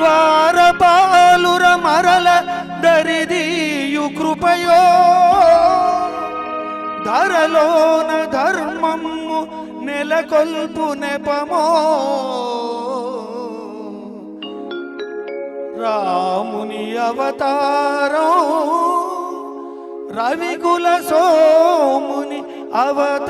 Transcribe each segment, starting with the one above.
ద్వారపాలుర మరల దరిదీయు కృపయో. ధరలోన ధర్మము నెలకొల్పు నెపమో. రాముని అవతారం రవికుల సోముని అవతారం.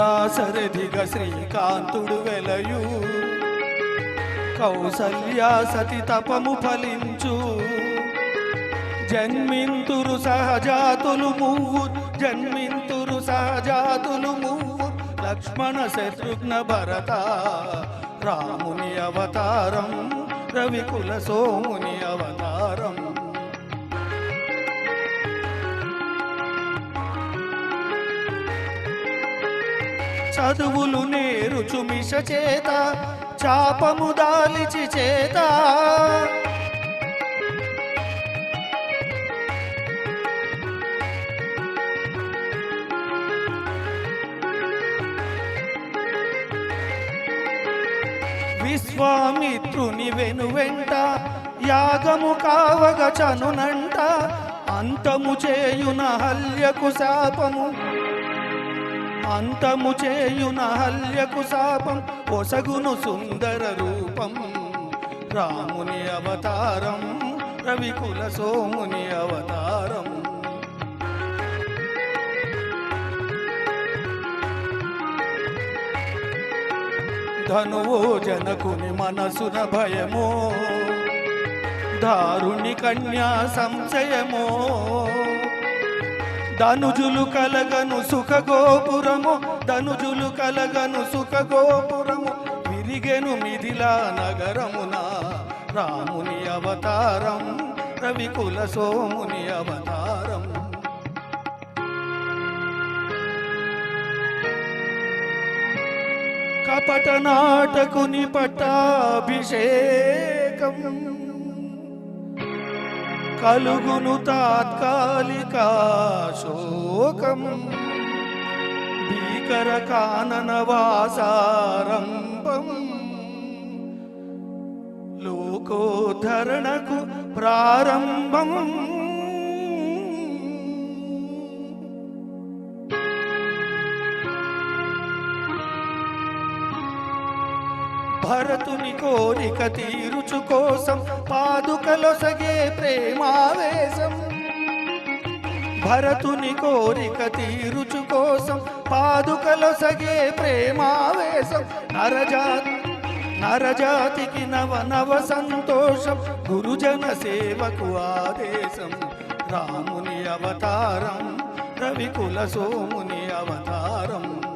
దాసరథిగ శ్రీకాంతుడు వెలయు. కౌసల్యా సతి తపము ఫలించు. జన్మింతురు సహజాతులు మువ్వు. జన్మింతురు సహజాతులు మువ్వు. లక్ష్మణ శత్రుఘ్న భరత రాముని అవతారం. రవికుల సోముని అవతారం. చదువులు నేరుచు మిష చేత చాపము దాలిచి చేత. విశ్వామిత్రుని వెనువెంట యాగము కావగ చనునంట అంతము చేయున హల్యకు శాపము. అంతము చేయున హల్యకు శాపం ఒసగును సుందర రూపం. రాముని అవతారం రవికుల సోముని అవతారం. ధనువో జనకుని మనసున భయమో దారుణి కన్యా సంశయమో. ధనుజులు కలగను సుఖ గోపురము ధనుజులు కలగను సుఖ గోపురము విరిగెను మిథిలా నగరమున రాముని అవతారం రవికుల సోముని అవతారం. కపట నాటకుని పట్టాభిషేకం. కలుగును తాత్కాలిక శోకం. భీకర కానన వాసారంభం. లోకోద్ధరణకు ప్రారంభం. భరతుని కోరిక తీరుచు కోసం పాదుకలొసగే ప్రేమావేశం. భరతుని కోరిక తీరుచు కోసం పాదుకలొసగే ప్రేమావేశం. నరజాతి నరజాతికి నవ నవ సంతోషం గురుజన సేవకు ఆదేశం. రాముని అవతారం రవికుల సోముని అవతారం.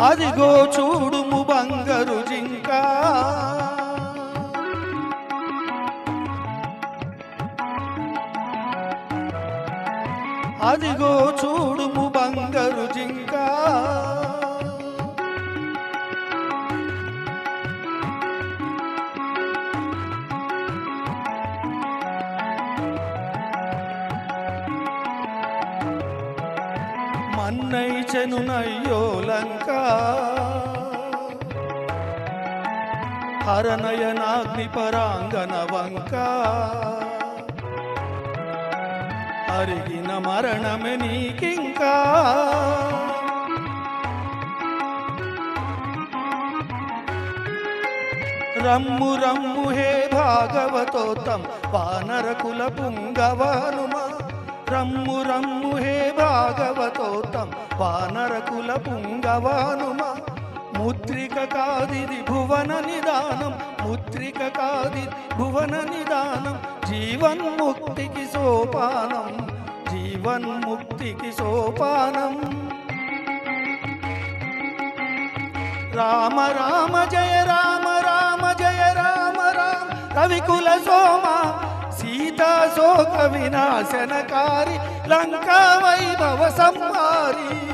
అదిగో చూడుము బంగారు జింక. అదిగో చూడుము బంగ మన్నైచెనునయ్యో లంక హరనయనాగ్ని పరాంగన వంక అరిగిన మరణమే నీకింకా. రమ్ము రమ్ము హే భాగవతోత్తం వానరకుల పుంగవానుమ. రమ్ము రమ్ము హే భాగవతోత్తం. వానరకుల పుంగవానుమ. ముద్రిక కాదిది భువన నిదానం. ముద్రిక కాది భువన నిదానం. జీవన్ముక్తికి సోపానం. జీవన్ముక్తికి సోపానం. రామ రామ జయ రామ రామ జయ రామ రామ. రవికుల సోమ. సీతా శోక వినాశనకారి లంకా వైభవ సంహారి.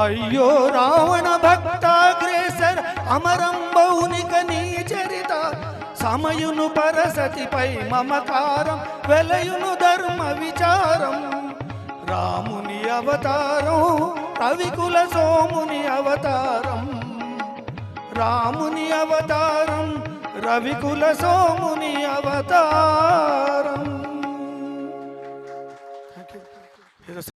అయ్యో రావణ భక్తాగ్రేసర అమరం బౌనిక నీ చరిత సమయును పరసతిపై మమకారం వెలయును ధర్మ విచారం. రాముని అవతారం రవికుల సోముని అవతారం. రాముని అవతారం రవికుల సోముని అవతారం.